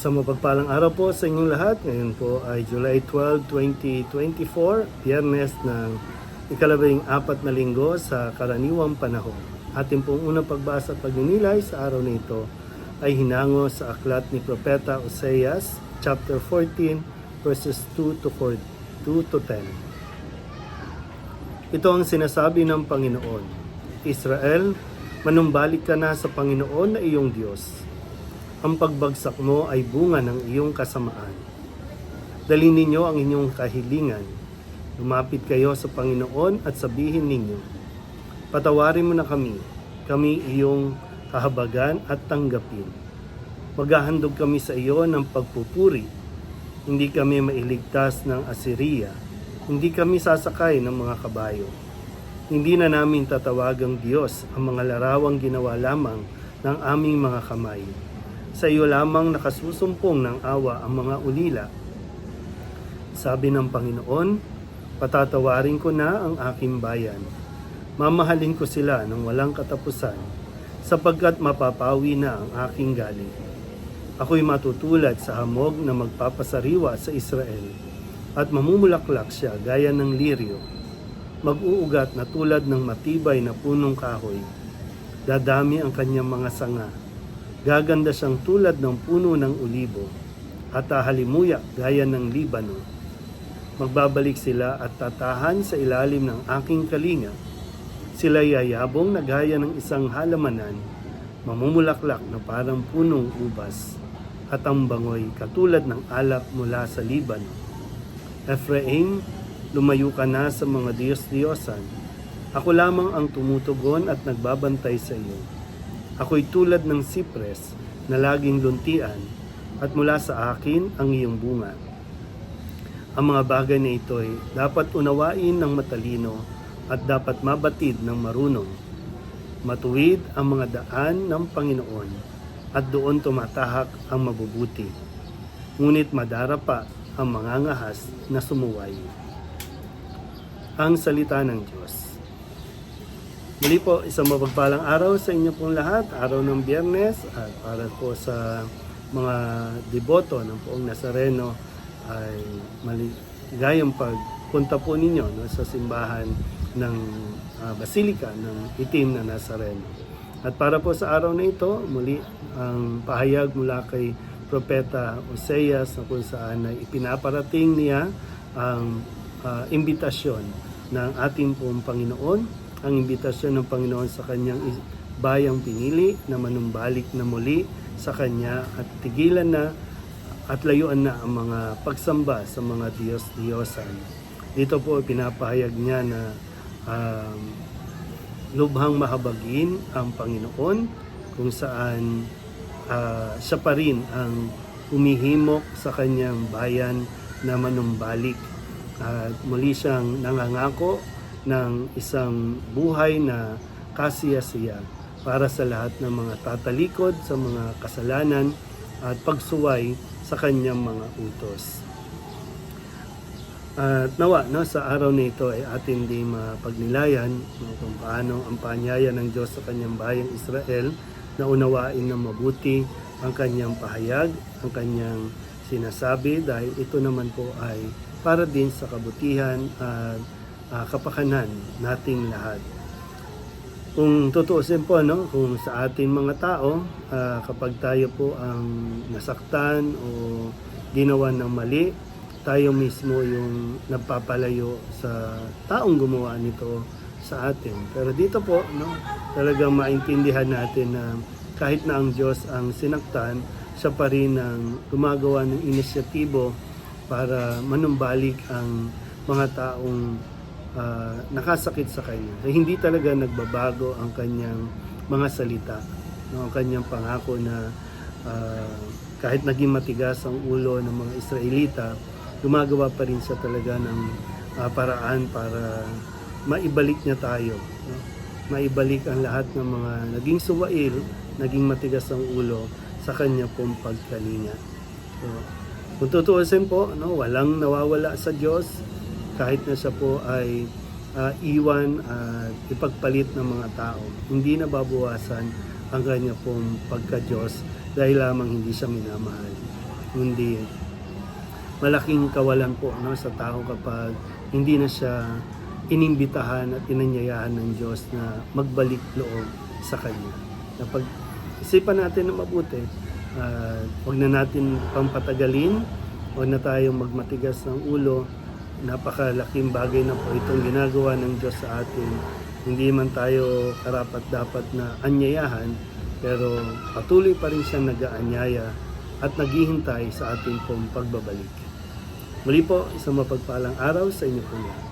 Sa mapagpalang araw po sa inyong lahat. Ngayon po ay July 12, 2024, biyernes ng ikalabing apat na linggo sa karaniwang panahon. Ating pong unang pagbasa at pagninilay sa araw na ito ay hinango sa aklat ni Propeta Oseas, chapter 14, verses 2 to 4, 2 to 10. Ito ang sinasabi ng Panginoon. Israel, manumbalik ka na sa Panginoon na iyong Diyos. Ang pagbagsak mo ay bunga ng iyong kasamaan. Dalhin ninyo ang inyong kahilingan. Lumapit kayo sa Panginoon at sabihin ninyo, Patawarin mo na kami, kami iyong kahabagan at tanggapin. Maghahandog kami sa iyo ng pagpupuri. Hindi kami mailigtas ng Assyria. Hindi kami sasakay ng mga kabayo. Hindi na namin tatawagang Diyos ang mga larawang ginawa lamang ng aming mga kamay. Sa iyo lamang nakasusumpong ng awa ang mga ulila. Sabi ng Panginoon, patatawarin ko na ang aking bayan. Mamahalin ko sila ng walang katapusan, sapagkat mapapawi na ang aking galing. Ako'y matutulad sa hamog na magpapasariwa sa Israel, at mamumulaklak siya gaya ng liryo. Mag-uugat na tulad ng matibay na punong kahoy. Dadami ang kanyang mga sanga. Gaganda siyang tulad ng puno ng ulibo, at hahalimuyak gaya ng Libano. Magbabalik sila at tatahan sa ilalim ng aking kalinga. Sila yayabong na gaya ng isang halamanan, mamumulaklak na parang punong ubas, at ang bangoy katulad ng alak mula sa Libano. Ephraim, lumayo ka na sa mga Diyos-Diyosan. Ako lamang ang tumutugon at nagbabantay sa iyo. Ako'y tulad ng sipres na laging luntian at mula sa akin ang iyong bunga. Ang mga bagay na ito ay dapat unawain ng matalino at dapat mabatid ng marunong. Matuwid ang mga daan ng Panginoon at doon tumatahak ang mabubuti. Ngunit madara pa ang mga ngahas na sumuway. Ang salita ng Diyos. Muli po, isang mapagpalang araw sa inyo pong lahat, araw ng biyernes at para po sa mga deboto ng poong Nazareno ay maligayang pagpunta po ninyo no, sa simbahan ng ah, Basilika ng Itim na Nazareno. At para po sa araw na ito, muli ang pahayag mula kay Propeta Oseas na kung saan ay ipinaparating niya ang ah, imbitasyon ng ating pong Panginoon, ang imbitasyon ng Panginoon sa kanyang bayang pinili na manumbalik na muli sa kanya at tigilan na at layuan na ang mga pagsamba sa mga Diyos-Diyosan. Dito po pinapahayag niya na um, lubhang mahabagin ang Panginoon kung saan ah, siya pa rin ang umihimok sa kanyang bayan na manumbalik at muli siyang nangangako ng isang buhay na kasiyasiya para sa lahat ng mga tatalikod sa mga kasalanan at pagsuway sa kanyang mga utos. At nawa no, sa araw na ito ay atin din mapagnilayan no, kung paano ang panyaya ng Diyos sa kanyang bayang Israel na unawain ng mabuti ang kanyang pahayag, ang kanyang sinasabi dahil ito naman po ay para din sa kabutihan at ah, kapakanan nating lahat. Kung tutuusin po, no, kung sa ating mga tao, ah, kapag tayo po ang nasaktan o ginawa ng mali, tayo mismo yung nagpapalayo sa taong gumawa nito sa atin. Pero dito po, no, talagang maintindihan natin na kahit na ang Diyos ang sinaktan, siya pa rin ang gumagawa ng inisyatibo para manumbalik ang mga taong ah, nakasakit sa kanya. So, hindi talaga nagbabago ang kanyang mga salita. No, ang kanyang pangako na ah, kahit naging matigas ang ulo ng mga Israelita, gumagawa pa rin siya talaga ng ah, paraan para maibalik niya tayo. no? Maibalik ang lahat ng mga naging suwail, naging matigas ang ulo sa kanya pong pagkalinga. So, kung tutuusin po, no, walang nawawala sa Diyos kahit na siya po ay ah, iwan at ipagpalit ng mga tao. Hindi na babawasan ang kanya pong pagka-Diyos dahil lamang hindi siya minamahal. Hindi malaking kawalan po no, sa tao kapag hindi na siya inimbitahan at inanyayahan ng Diyos na magbalik loob sa Kanya. Kapag isipan natin na mabuti, at huwag na natin pampatagalin, huwag na tayong magmatigas ng ulo, napakalaking bagay na po itong ginagawa ng Diyos sa atin. Hindi man tayo karapat dapat na anyayahan, pero patuloy pa rin siyang nag-aanyaya at naghihintay sa ating pong pagbabalik. Muli po, isang mapagpalang araw sa inyo po lahat.